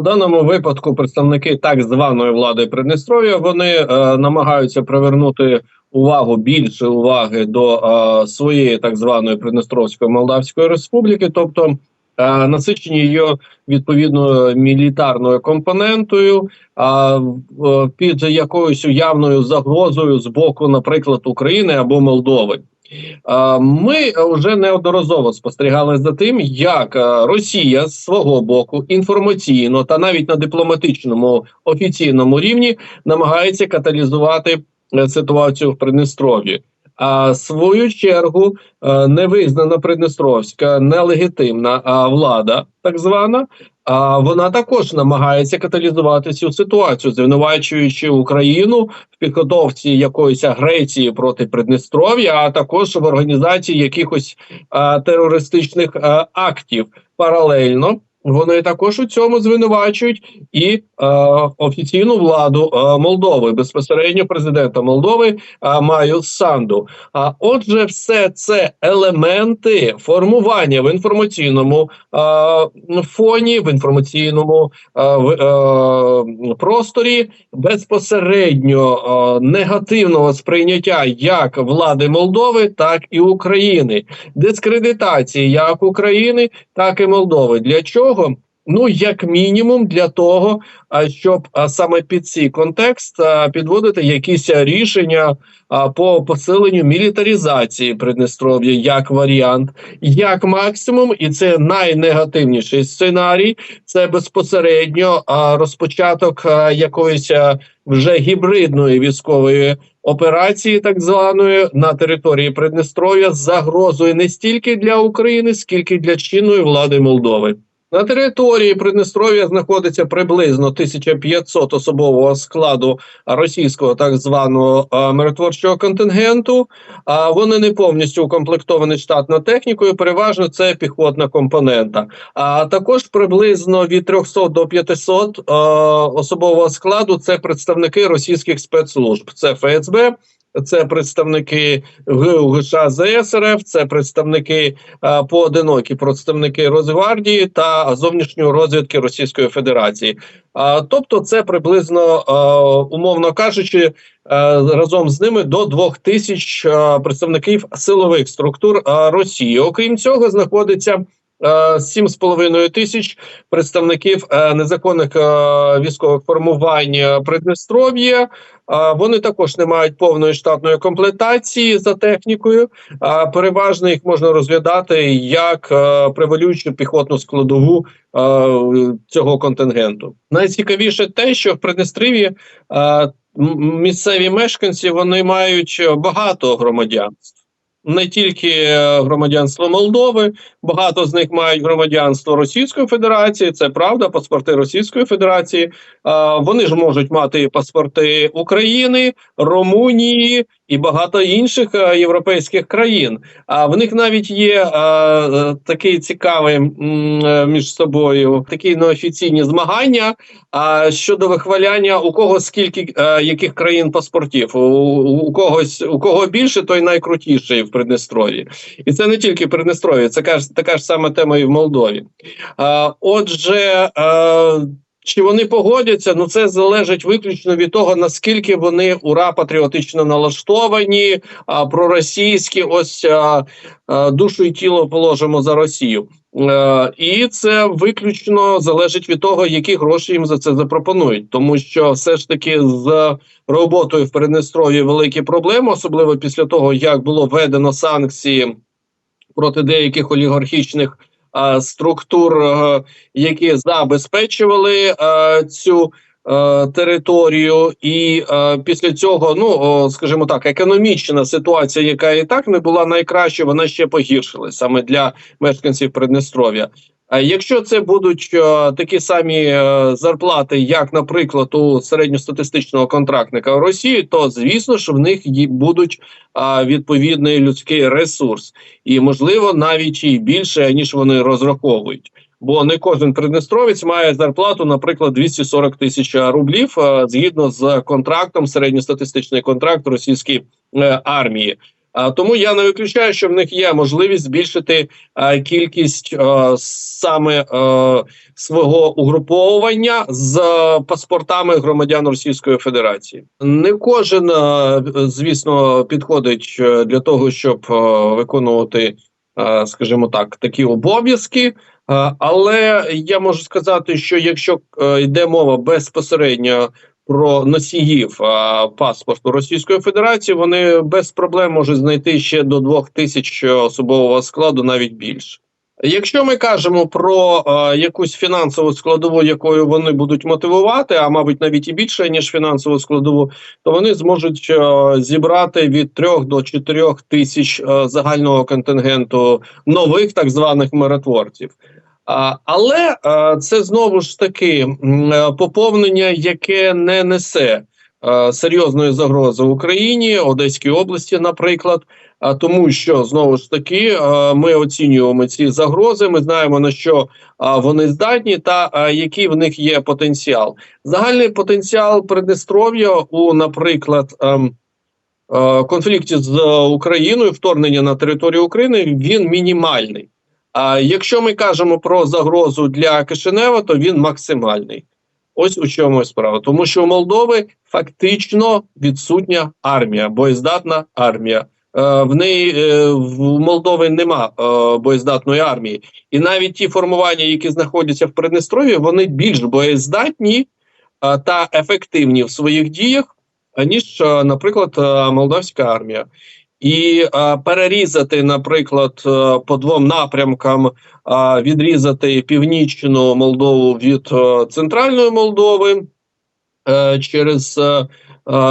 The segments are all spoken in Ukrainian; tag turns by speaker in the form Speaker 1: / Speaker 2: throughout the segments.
Speaker 1: У даному випадку представники так званої влади Придністров'я вони е, намагаються привернути увагу більше уваги до е, своєї так званої Придністровської Молдавської Республіки, тобто е, насичені її відповідною мілітарною компонентою, а під якоюсь уявною загрозою з боку, наприклад, України або Молдови. А, Ми вже неодноразово спостерігали за тим, як Росія з свого боку інформаційно та навіть на дипломатичному офіційному рівні намагається каталізувати е, ситуацію в Придністров'ї. А свою чергу е, невизнана Придністровська нелегітимна влада, так звана, вона також намагається каталізувати цю ситуацію, звинувачуючи Україну в підготовці якоїсь агресії проти Придністров'я, а також в організації якихось а, терористичних а, актів паралельно. Вони також у цьому звинувачують і е, офіційну владу е, Молдови, безпосередньо президента Молдови е, Маю Санду. А отже, все це елементи формування в інформаційному е, фоні, в інформаційному е, е, просторі безпосередньо е, негативного сприйняття як влади Молдови, так і України, дискредитації як України, так і Молдови. Для чого? Ну, як мінімум, для того, щоб саме під цей контекст підводити якісь рішення по посиленню мілітаризації Придністров'я як варіант, як максимум, і це найнегативніший сценарій. Це безпосередньо розпочаток якоїсь вже гібридної військової операції, так званої на території Придністров'я, з загрозою не стільки для України, скільки для чинної влади Молдови. На території Придністров'я знаходиться приблизно 1500 особового складу російського так званого а, миротворчого контингенту. А вони не повністю укомплектовані штатною технікою. Переважно це піхотна компонента. А також приблизно від 300 до 500 а, особового складу це представники російських спецслужб. Це ФСБ. Це представники ГУГШ ЗСРФ, це представники е, поодинокі представники Росгвардії та зовнішньої розвідки Російської Федерації. А, тобто, це приблизно, е, умовно кажучи, е, разом з ними до двох тисяч представників силових структур е, Росії. Окрім цього, знаходиться. Е, Сім з половиною тисяч представників е, незаконних е, військових формувань е, Придністров'я. А, Вони також не мають повної штатної комплектації за технікою. А переважно їх можна розглядати як е, превалюючу піхотну складову е, цього контингенту. Найцікавіше те, що в Придністров'ї е, місцеві мешканці вони мають багато громадянств. Не тільки е, громадянство Молдови, багато з них мають громадянство Російської Федерації. Це правда, паспорти Російської Федерації. Вони ж можуть мати паспорти України, Румунії і багато інших е, європейських країн. А в них навіть є е, е, такий цікавий між собою такі неофіційні змагання. А щодо вихваляння, у кого скільки яких країн паспортів, у, когось у кого більше, той найкрутіший в Придністров'ї. І це не тільки в Придністров'ї, це така ж така ж сама тема і в Молдові. Отже, чи вони погодяться? Ну це залежить виключно від того, наскільки вони ура патріотично налаштовані, а, проросійські, ось а, а, душу і тіло положимо за Росію. Е, і це виключно залежить від того, які гроші їм за це запропонують, тому що все ж таки з роботою в Придністров'ї великі проблеми, особливо після того, як було введено санкції проти деяких олігархічних структур, е, які забезпечували е, цю. е, Територію, і е, після цього, ну скажімо так, економічна ситуація, яка і так не була найкраща, вона ще погіршилась саме для мешканців Придністров'я. А якщо це будуть е, такі самі е, зарплати, як, наприклад, у середньостатистичного контрактника в Росії, то звісно ж в них будуть відповідний людський ресурс, і можливо навіть і більше ніж вони розраховують. Бо не кожен придністровець має зарплату, наприклад, 240 тисяч рублів е, згідно з контрактом, середньостатистичний контракт російської е, армії. Тому я не виключаю, що в них є можливість збільшити е, кількість е, саме е, свого угруповування з паспортами громадян Російської Федерації. Не кожен, звісно, підходить для того, щоб виконувати, скажімо так, такі обов'язки. Але я можу сказати, що якщо йде мова безпосередньо про носіїв а, паспорту Російської Федерації, вони без проблем можуть знайти ще до двох тисяч особового складу, навіть більше. Якщо ми кажемо про е, якусь фінансову складову, якою вони будуть мотивувати, а мабуть навіть і більше ніж фінансову складову, то вони зможуть е, зібрати від 3 до 4 тисяч е, загального контингенту нових так званих миротворців. Але це знову ж таки е, поповнення, яке не несе е, серйозної загрози Україні, Одеській області, наприклад. А тому, що знову ж таки е, ми оцінюємо ці загрози. Ми знаємо на що вони здатні, та який в них є потенціал. Загальний потенціал Приднестров'я у, наприклад, ем, конфлікті з Україною, вторгнення на територію України, він мінімальний. А якщо ми кажемо про загрозу для Кишинева, то він максимальний. Ось у чому справа. Тому що у Молдови фактично відсутня армія, боєздатна армія. Е, В неї е, в Молдови нема е, боєздатної армії, і навіть ті формування, які знаходяться в Приднестров'ї, вони більш боєздатні та ефективні в своїх діях, ніж, наприклад, молдавська армія. І е, перерізати, наприклад, е, по двом напрямкам е, відрізати північну Молдову від е, центральної Молдови е, через е, е,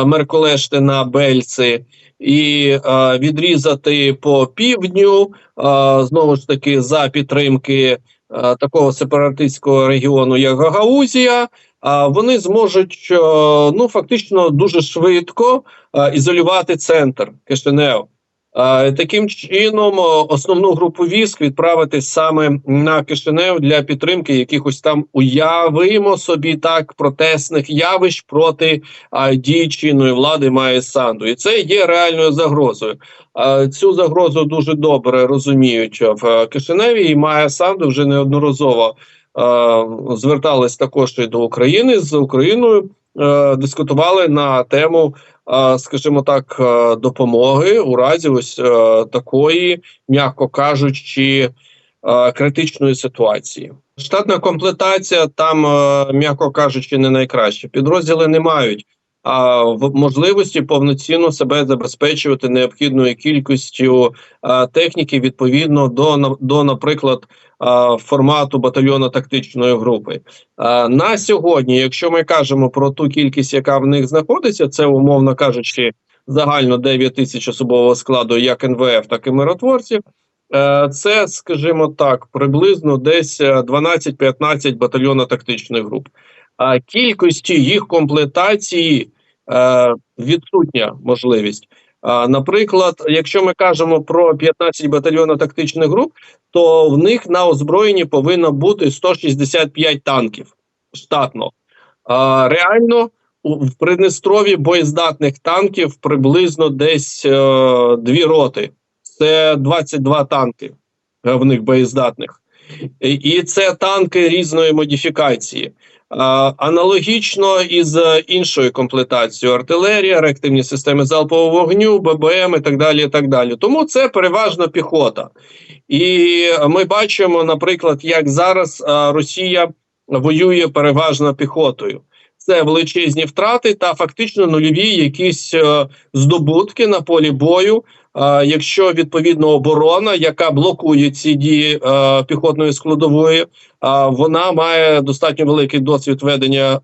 Speaker 1: Мерколешти на Бельці, і е, відрізати по півдню, е, знову ж таки, за підтримки е, такого сепаратистського регіону, як Гагаузія. Вони зможуть е, ну фактично дуже швидко е, ізолювати центр Кишинев. Е, Таким чином, основну групу військ відправити саме на Кишинев для підтримки якихось там уявимо собі так протестних явищ проти а, дій чинної влади Має Санду, і це є реальною загрозою. А, цю загрозу дуже добре розуміють в Кишиневі, і Має Санду вже неодноразово звертались також і до України з Україною. е, Дискутували на тему, е, скажімо так, е, допомоги у разі ось е, такої, м'яко кажучи, е, критичної ситуації. Штатна комплектація там, е, м'яко кажучи, не найкраще. Підрозділи не мають а в можливості повноцінно себе забезпечувати необхідною кількістю е, техніки відповідно до до, наприклад, е, формату батальйону тактичної групи. Е, на сьогодні, якщо ми кажемо про ту кількість, яка в них знаходиться, це умовно кажучи, загально 9 тисяч особового складу, як НВФ, так і миротворців. Е, Це, скажімо так, приблизно десь е, 12-15 батальйонів тактичних груп. Кількості їх комплектації е, відсутня можливість. Наприклад, якщо ми кажемо про 15 батальйонів тактичних груп, то в них на озброєнні повинно бути 165 танків штатно. Реально в Приднестрові боєздатних танків приблизно десь е, дві роти. Це 22 танки е, в них боєздатних. І це танки різної модифікації. Аналогічно із е, іншою комплектацією артилерія, реактивні системи залпового вогню, ББМ і так далі. і так далі. Тому це переважно піхота. І ми бачимо, наприклад, як зараз Росія воює переважно піхотою. Це величезні втрати та фактично нульові якісь е, здобутки на полі бою. Е, якщо відповідно оборона, яка блокує ці дії е, піхотної складової, е, вона має достатньо великий досвід ведення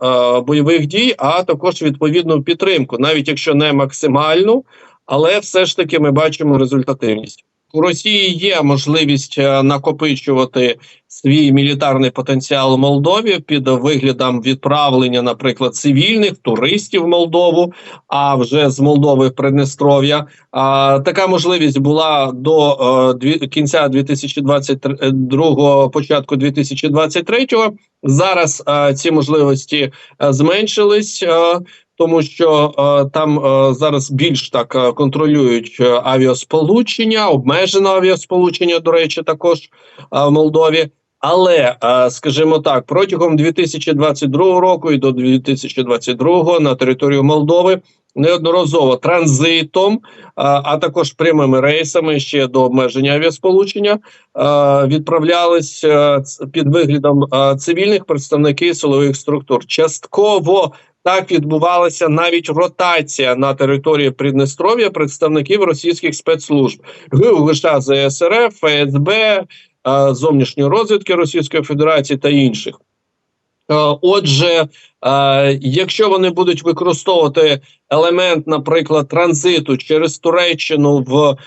Speaker 1: бойових дій, а також відповідну підтримку, навіть якщо не максимальну, але все ж таки ми бачимо результативність. У Росії є можливість е, накопичувати свій мілітарний потенціал у Молдові під виглядом відправлення, наприклад, цивільних туристів в Молдову, а вже з Молдови в Приднестров'я. А, така можливість була до е, дві, кінця 2022, початку 2023. Зараз е, ці можливості е, зменшились. Е, тому що е, там е, зараз більш так е, контролюють е, авіасполучення, обмежено авіасполучення, до речі, також е, в Молдові. Але, е, скажімо так, протягом 2022 року і до 2022 на територію Молдови неодноразово транзитом, е, а також прямими рейсами ще до обмеження авіасполучення е, відправлялись ц- під виглядом е, цивільних представники силових структур. Частково так відбувалася навіть ротація на території Приднестров'я представників російських спецслужб ГУГШ ЗСРФ, ФСБ, зовнішньої розвідки Російської Федерації та інших. Отже, якщо вони будуть використовувати елемент, наприклад, транзиту через Туреччину в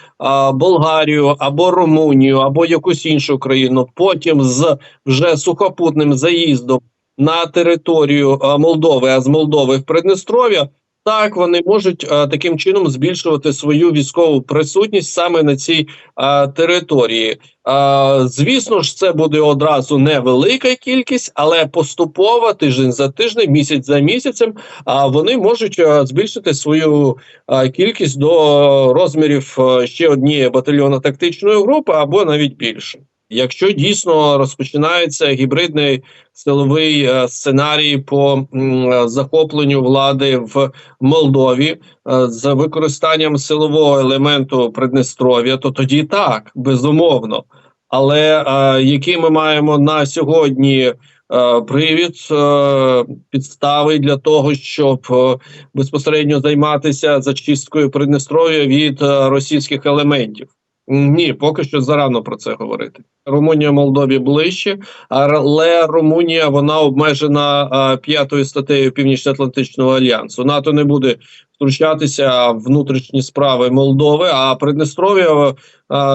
Speaker 1: Болгарію або Румунію, або якусь іншу країну, потім з вже сухопутним заїздом на територію е, Молдови, а з Молдови в Приднестров'я, так вони можуть е, таким чином збільшувати свою військову присутність саме на цій е, території. Звісно ж, це буде одразу невелика кількість, але поступово тиждень за тижнем, місяць за місяцем, а вони можуть збільшити свою кількість до розмірів ще однієї батальйонно-тактичної групи або навіть більше. Якщо дійсно розпочинається гібридний силовий е, сценарій по е, захопленню влади в Молдові е, з використанням силового елементу Приднестров'я, то тоді так, безумовно. Але який ми маємо на сьогодні привід, підстави для того, щоб безпосередньо займатися зачисткою Приднестров'я від російських елементів? Ні, поки що зарано про це говорити. Румунія Молдові ближче, але Румунія вона обмежена п'ятою статтею Північно-Атлантичного альянсу. НАТО не буде втручатися в внутрішні справи Молдови. А Приднестров'я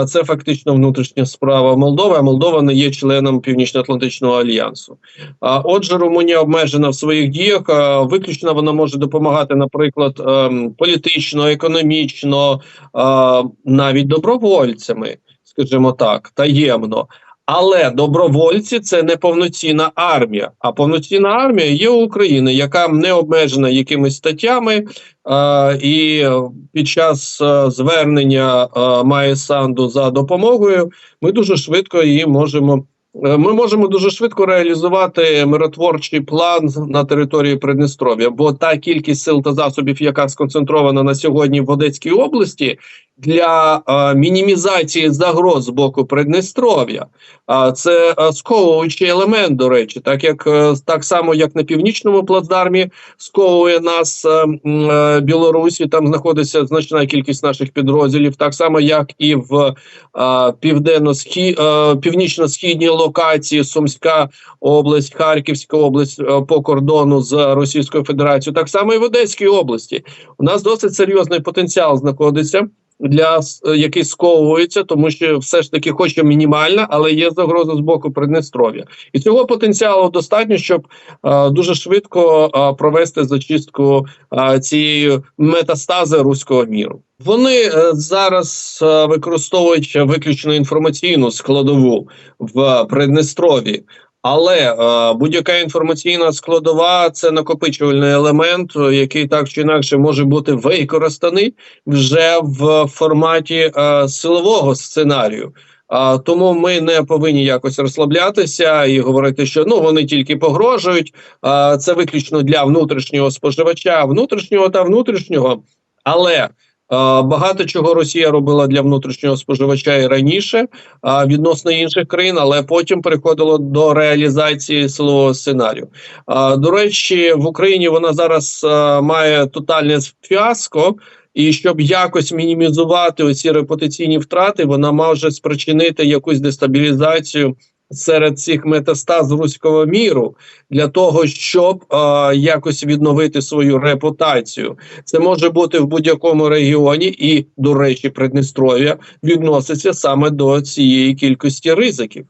Speaker 1: це фактично внутрішня справа Молдови. А Молдова не є членом Північно-Атлантичного альянсу. Отже, Румунія обмежена в своїх діях. Виключно вона може допомагати, наприклад, ем, політично, економічно, навіть добровольцями, скажімо так, таємно. Але добровольці це не повноцінна армія. А повноцінна армія є у України, яка не обмежена якимись статтями, е, і під час е, звернення е, має санду за допомогою. Ми дуже швидко її можемо. е, Ми можемо дуже швидко реалізувати миротворчий план на території Приднестров'я, бо та кількість сил та засобів, яка сконцентрована на сьогодні в Одеській області, для е, мінімізації загроз з боку Приднестров'я. А це е, сковуючий елемент, до речі, так як е, так само, як на північному плацдармі сковує нас е, е, Білорусі. Там знаходиться значна кількість наших підрозділів, так само як і в е, південно схі е, північно-східній локації Сумська область, Харківська область по кордону з Російською Федерацією, так само і в Одеській області. У нас досить серйозний потенціал знаходиться для е, який сковується, тому що все ж таки, хоч і мінімальна, але є загроза з боку Приднестров'я, і цього потенціалу достатньо, щоб е, дуже швидко е, провести зачистку е, цієї метастази руського міру. Вони е, зараз е, використовують виключно інформаційну складову в Приднестров'ї. Але е, будь-яка інформаційна складова це накопичувальний елемент, який так чи інакше може бути використаний вже в форматі е, силового сценарію. А тому ми не повинні якось розслаблятися і говорити, що ну вони тільки погрожують. А це виключно для внутрішнього споживача, внутрішнього та внутрішнього. Але багато чого Росія робила для внутрішнього споживача і раніше відносно інших країн, але потім переходило до реалізації силового сценарію. До речі, в Україні вона зараз має тотальне фіаско. І щоб якось мінімізувати оці репутаційні втрати, вона може спричинити якусь дестабілізацію серед цих метастаз руського міру для того, щоб е, якось відновити свою репутацію. Це може бути в будь-якому регіоні, і, до речі, Придністров'я відноситься саме до цієї кількості ризиків.